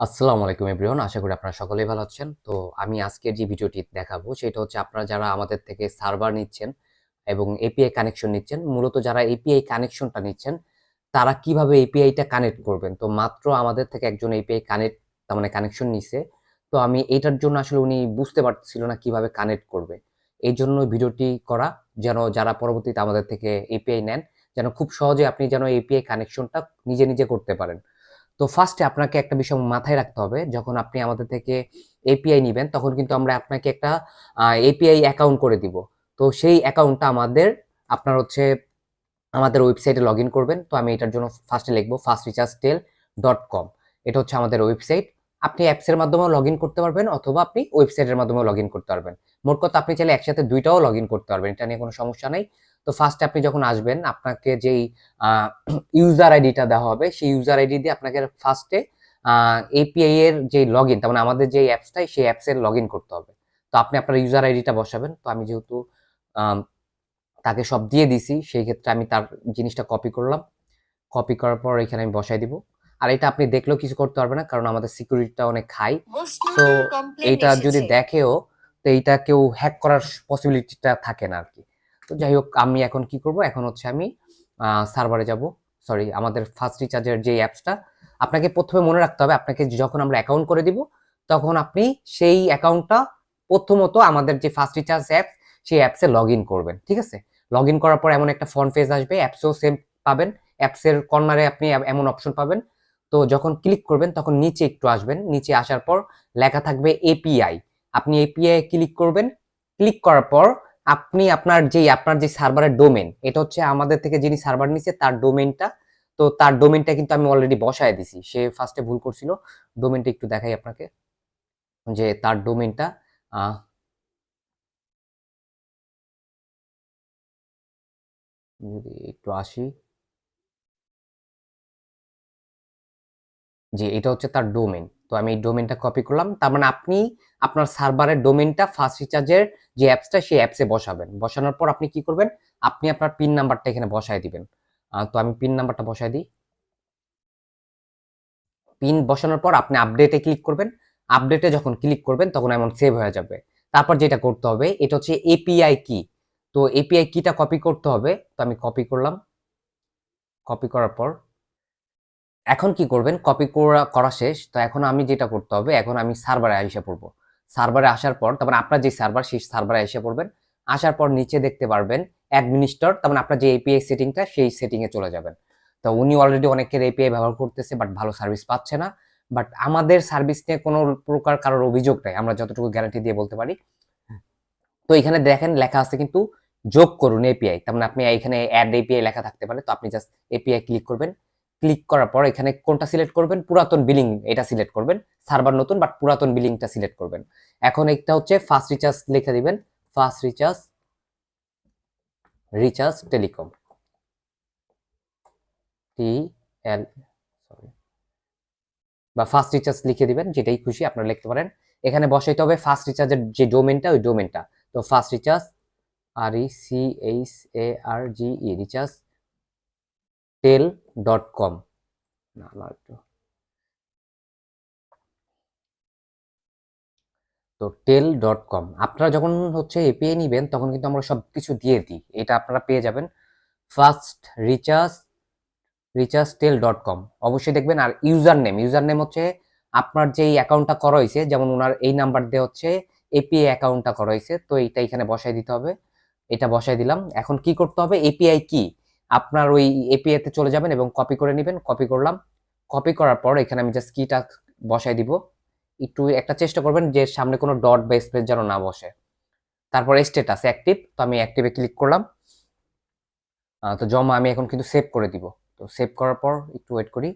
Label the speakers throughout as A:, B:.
A: আসসালামু আলাইকুম এভরিওয়ান, আশা করি আপনারা সকলেই ভালো আছেন। তো আমি আজকের যে ভিডিওটি দেখাবো সেটা হচ্ছে আপনারা যারা আমাদের থেকে সার্ভার নিচ্ছেন এবং এপিআই কানেকশন নিচ্ছেন, মূলত যারা এপিআই কানেকশনটা নিচ্ছেন, তারা কীভাবে এপিআইটা কানেক্ট করবেন? তো মাত্র আমাদের থেকে একজন এপিআই কানেক্ট, তার মানে কানেকশন নিছে। তো আমি এটার জন্য আসলে উনি বুঝতে পারছিল না কীভাবে কানেক্ট করবে। এই জন্য ভিডিওটি করা, যেন যারা পরবর্তীতে আমাদের থেকে এপিআই নেন, যেন খুব সহজে আপনি যেন এপিআই কানেকশনটা নিজে নিজে করতে পারেন। তো ফার্স্টে আপনাকে একটা বিষয় মাথায় রাখতে হবে, যখন আপনি আমাদের থেকে এপিআই নেবেন, তখন কিন্তু আমরা আপনাকে একটা এপিআই অ্যাকাউন্ট করে দিব। তো সেই অ্যাকাউন্টটা আমাদের, আপনার হচ্ছে আমাদের ওয়েবসাইটে লগ ইন করবেন। তো আমি এটার জন্য ফার্স্টে লিখব first recharge tel dot com এটা হচ্ছে আমাদের ওয়েবসাইট আপনি অ্যাপসের মাধ্যমেও লগ ইন করতে পারবেন, অথবা আপনি ওয়েবসাইটের মাধ্যমেও লগ ইন করতে পারবেন। মোট কথা আপনি চাইলে একসাথে দুইটাও লগ ইন করতে পারবেন, এটা নিয়ে কোনো সমস্যা নেই। তো ফার্স্টে আপনি যখন আসবেন আপনাকে যেই ইউজার আইডিটা দেওয়া হবে সেই ইউজার আইডি দিয়ে আপনাকে ফার্স্টে এপিআই এর যে লগ ইন তার মানে আমাদের যে অ্যাপসটাই সেই অ্যাপসের লগ ইন করতে হবে। তো আপনি আপনার ইউজার আইডিটা বসাবেন তো আমি যেহেতু তাকে সব দিয়ে দিছি সেই ক্ষেত্রে আমি তার জিনিসটা কপি করলাম। কপি করার পর এখানে আমি বসাই দিব। আর এটা আপনি দেখলেও কিছু করতে পারবেন না কারণ আমাদের সিকিউরিটিটা অনেক হাই তো এটা যদি দেখেও তো এইটা কেউ হ্যাক করার পসিবিলিটিটা থাকে না আর কি। তো যাই হোক, আমি এখন কি করব? এখন হচ্ছে আমি সার্ভারে যাব। সরি আমাদের ফার্স্ট রিচার্জের যে অ্যাপসটা আপনাকে প্রথমে মনে রাখতে হবে, আপনাকে যখন আমরা অ্যাকাউন্ট করে দিব, তখন আপনি সেই অ্যাকাউন্টটা প্রথমত আমাদের যে ফার্স্ট রিচার্জ অ্যাপ সেই অ্যাপসে লগ ইন করবেন, ঠিক আছে? লগ ইন করার পর এমন একটা ফ্রন্ট পেজ আসবে অ্যাপসেও সেম পাবেন অ্যাপসের কর্নারে আপনি এমন অপশন পাবেন। তো যখন ক্লিক করবেন, তখন নিচে একটু আসবেন, নিচে আসার পর লেখা থাকবে এপিআই আপনি এপিআই ক্লিক করবেন ক্লিক করার পর আপনি আপনার যে আপনার যে সার্ভারের ডোমেন এটা হচ্ছে আমাদের থেকে যিনি সার্ভার নিছে, তার ডোমেনটা তো তার ডোমেনটা কিন্তু আমি অলরেডি বসায় দিছি। সে ফার্স্টে ভুল করছিল। ডোমেনটা একটু দেখাই আপনাকে। যে তার ডোমেনটা যদি একটু আসি। যে এটা হচ্ছে তার ডোমেন তো আমি ডোমেনটা কপি করলাম। তার মানে আপনি আপনার সার্ভারের ডোমেনটা ফার্স্ট রিচার্জের যে অ্যাপসটা সেই অ্যাপসে বসাবেন। বসানোর পর আপনি কি করবেন? আপনি আপনার পিন নাম্বারটা এখানে বসায় দিবেন। তো আমি পিন নাম্বারটা বসায় দিই। পিন বসানোর পর আপনি আপডেটে ক্লিক করবেন। আপডেটে যখন ক্লিক করবেন, তখন এমন সেভ হয়ে যাবে। তারপর যেটা করতে হবে, এটা হচ্ছে এপিআই কি তো এপিআই কিটা কপি করতে হবে। তো আমি কপি করলাম। কপি করার পর এখন কি করবেন? কপি করা করা শেষ। তো এখন আমি যেটা করতে হবে, এখন আমি সার্ভারে এসে পড়ব। সার্ভারে আসার পর, তারপরে আপনার যে সার্ভার সেই সার্ভারে এসে পড়বেন। আসার পর নিচে দেখতে পারবেন অ্যাডমিনিস্টর তার মানে আপনার যে এপিআই সেটিংটা সেই সেটিংয়ে চলে যাবেন। তো উনি অলরেডি অনেকের এপিআই ব্যবহার করতেছে বাট ভালো সার্ভিস পাচ্ছে না। বাট আমাদের সার্ভিস নিয়ে কোনো প্রকার কারোর অভিযোগ নাই, আমরা যতটুকু গ্যারান্টি দিয়ে বলতে পারি। তো এখানে দেখেন, লেখা আছে কিন্তু, যোগ করুন এপিআই তার মানে আপনি এখানে অ্যাড এপিআই লেখা থাকতে পারে, তো আপনি জাস্ট এপিআই ক্লিক করবেন। ক্লিক করার পর এখানে কোনটা সিলেক্ট করবেন? পুরাতন বিলিং এটা সিলেক্ট করবেন। সার্ভার নতুন বাট পুরাতন বিলিংটা সিলেক্ট করবেন। এখন একটা হচ্ছে ফার্স্ট রিচার্জ লিখে দিবেন। First recharge recharge telecom T L sorry বা ফার্স্ট রিচার্জ লিখে দিবেন, যেটাই খুশি আপনারা লিখতে পারেন। এখানে বসাইতে হবে ফার্স্ট রিচার্জের যে ডোমেনটা ওই ডোমেনটা তো first recharge R E C H A R G E recharge tel dot com না না একটু তো টেল ডট কম আপনারা যখন হচ্ছে এপিআই নিবেন তখন কিন্তু আমরা সব কিছু দিয়ে দিই এটা আপনারা পেয়ে যাবেন first recharge recharge tel dot com অবশ্যই দেখবেন আর ইউজার নেম ইউজার নেম হচ্ছে আপনার যেই অ্যাকাউন্টটা করা হয়েছে যেমন ওনার এই নাম্বার দিয়ে হচ্ছে এপিআই অ্যাকাউন্টটা করা হয়েছে তো এইটা এখানে বসাই দিতে হবে এটা বসাই দিলাম এখন কি করতে হবে এপিআই কি আপনার ওই এপিআই তে চলে যাবেন এবং কপি করে নেবেন। কপি করলাম। কপি করার পর এখানে আমি জাস্ট কিটা বসাই দিব। একটু একটা চেষ্টা করবেন যে সামনে কোনো ডট বা স্পেস যেন না বসে। তারপর স্টেটাস অ্যাক্টিভ তো আমি অ্যাক্টিভে ক্লিক করলাম। তো জমা আমি এখন কিন্তু সেভ করে দিব। তো সেভ করার পর একটু ওয়েট করি।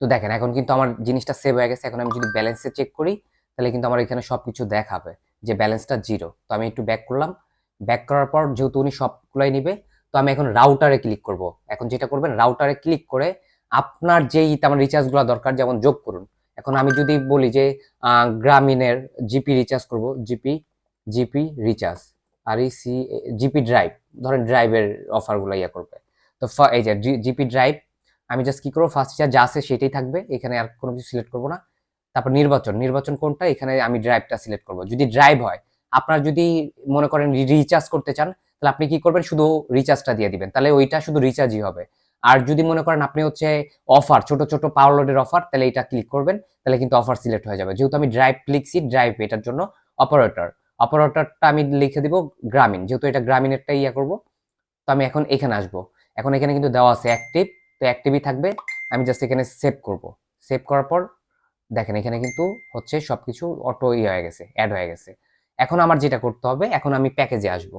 A: তো দেখেন, এখন কিন্তু আমার জিনিসটা সেভ হয়ে গেছে। এখন আমি যদি ব্যালেন্সে চেক করি, তাহলে কিন্তু আমার এখানে সব কিছু দেখাবে। যে ব্যালেন্সটা জিরো তো আমি একটু ব্যাক করলাম। ব্যাক করার পর যেহেতু উনি সবগুলাই নিবে, তো আমি এখন রাউটারে ক্লিক করব। এখন যেটা করবেন রাউটারে ক্লিক করে আপনার যেই আমার রিচার্জগুলো দরকার, যেমন যোগ করুন। এখন আমি যদি বলি যে গ্রামীণের জিপি রিচার্জ করব। জিপি জিপি রিচার্জ আর সি জিপি ড্রাইভ ধরেন ড্রাইভের অফারগুলো ইয়ে করবে। তো এই যে জিপি ড্রাইভ আমি জাস্ট কি করব? ফার্স্ট ফিচার যা আছে সেটাই থাকবে। এখানে আর কোনো কিছু সিলেক্ট করব না। তারপর নির্বাচন নির্বাচন কোনটা? এখানে আমি ড্রাইভটা সিলেক্ট করব। যদি ড্রাইভ হয়, আপনার যদি মনে করেন রিচার্জ করতে চান, তাহলে আপনি কি করবেন? শুধু রিচার্জটা দিয়ে দিবেন। তাহলে ওইটা শুধু রিচার্জই হবে। আর যদি মনে করেন আপনি হচ্ছে অফার ছোট ছোট পাওয়ার লোডের অফার তাহলে এটা ক্লিক করবেন, তাহলে কিন্তু অফার সিলেক্ট হয়ে যাবে। যেহেতু আমি ড্রাইভ লিখছি ড্রাইভ এটার জন্য অপারেটর অপারেটরটা আমি লিখে দিব গ্রামীণ। যেহেতু এটা গ্রামীণেরটা ইয়া করব, তো আমি এখন এখানে আসব। এখন এখানে কিন্তু দেওয়া আছে অ্যাক্টিভ তো অ্যাক্টিভই থাকবে। আমি জাস্ট এখানে সেভ করব। সেভ করার পর দেখেন, এখানে কিন্তু হচ্ছে সবকিছু অটো ইয়ে হয়ে গেছে অ্যাড হয়ে গেছে। এখন আমার যেটা করতে হবে, এখন আমি প্যাকেজে আসব।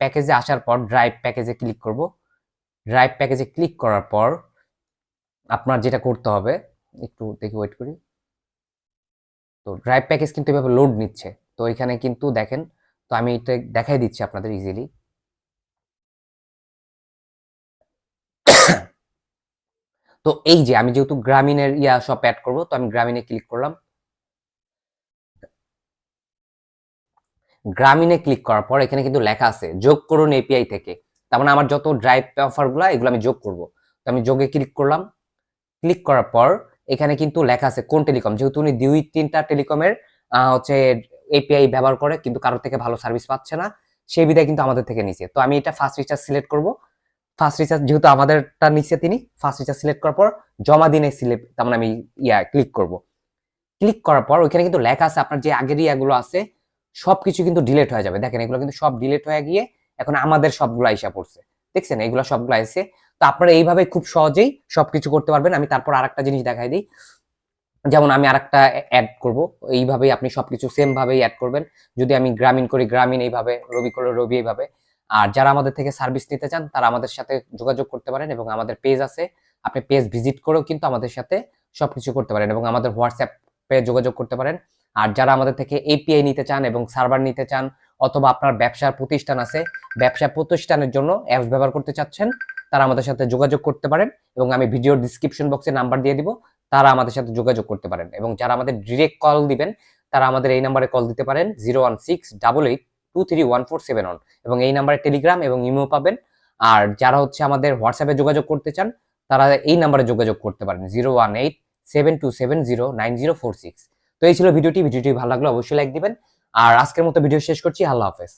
A: প্যাকেজে আসার পর ড্রাইভ প্যাকেজে ক্লিক করব। ড্রাইভ প্যাকেজে ক্লিক করার পর আপনার যেটা করতে হবে, একটু দেখি ওয়েট করি। তো ড্রাইভ প্যাকেজ কিন্তু এভাবে লোড নিচ্ছে। তো এখানে কিন্তু দেখেন, তো আমি এটা দেখাই দিচ্ছি আপনাদের ইজিলি তো এই যে, আমি যেহেতু গ্রামীণের ইয়া সব অ্যাড করব, তো আমি গ্রামীণে ক্লিক করলাম। গ্রামীণে ক্লিক করার পর এখানে কিন্তু লেখা আছে, যোগ করুন এপিআই থেকে। তার মানে আমার যত ড্রাইভ অফার অফারগুলো এগুলো আমি যোগ করব। তো আমি যোগে ক্লিক করলাম। ক্লিক করার পর এখানে কিন্তু লেখা আছে কোন টেলিকম যেহেতু উনি দুই, তিনটা টেলিকমের হচ্ছে এপিআই ব্যবহার করে, কিন্তু কারোর থেকে ভালো সার্ভিস পাচ্ছে না সেই বিধায় কিন্তু আমাদের থেকে নিচে তো আমি এটা ফার্স্ট রিচার্জ সিলেক্ট করব। ফার্স্ট রিচার্জ যেহেতু আমাদেরটা নিচে তিনি ফার্স্ট রিচার্জ সিলেক্ট করার পর জমা দিনে সিলেক্ট তার মানে আমি ইয়া ক্লিক করব। ক্লিক করার পর ওইখানে কিন্তু লেখা আছে আপনার যে আগের ইয়াগুলো আছে, সবকিছু কিন্তু ডিলেট হয়ে যাবে। দেখেন এগুলো কিন্তু সব ডিলেট হয়ে গিয়ে এখন আমাদের সবগুলো আইসা পড়ছে। দেখছেন? এগুলো সবগুলো এসে, তো আপনারা এইভাবে খুব সহজেই সবকিছু করতে পারবেন। আমি তারপর আরেকটা জিনিস দেখাই দিই। যেমন আমি আরেকটা অ্যাড করব। এইভাবেই আপনি সবকিছু সেম ভাবেই অ্যাড করবেন। যদি আমি গ্রামীণ করি, গ্রামীণ এইভাবে, রবি করলে রবি এইভাবে। আর যারা আমাদের থেকে সার্ভিস নিতে চান, তারা আমাদের সাথে যোগাযোগ করতে পারেন এবং আমাদের পেজ আছে। আপনি পেজ ভিজিট করেও কিন্তু আমাদের সাথে সবকিছু করতে পারেন এবং আমাদের হোয়াটসঅ্যাপে যোগাযোগ করতে পারেন। আর যারা আমাদের থেকে এপিআই নিতে চান এবং সার্ভার নিতে চান অথবা আপনার ব্যবসার প্রতিষ্ঠান আছে, ব্যবসা প্রতিষ্ঠানের জন্য অ্যাপস ব্যবহার করতে চাচ্ছেন, তারা আমাদের সাথে যোগাযোগ করতে পারেন এবং আমি ভিডিওর ডিসক্রিপশন বক্সে নাম্বার দিয়ে দিব, তারা আমাদের সাথে যোগাযোগ করতে পারেন। এবং যারা আমাদের ডিরেক্ট কল দিবেন, তারা আমাদের এই নাম্বারে কল দিতে পারেন zero one six double eight two three one four seven one এবং এই নাম্বারে টেলিগ্রাম এবং ইমো পাবেন। আর যারা হচ্ছে আমাদের হোয়াটসঅ্যাপে যোগাযোগ করতে চান, তারা এই নাম্বারে যোগাযোগ করতে পারেন zero one eight seven two seven zero nine zero four six তো এই ছিল ভিডিওটি। ভিডিওটি ভালো লাগল অবশ্যই লাইক দিবেন। আর আজকের মতো ভিডিও শেষ করছি। আল্লাহ হাফেজ।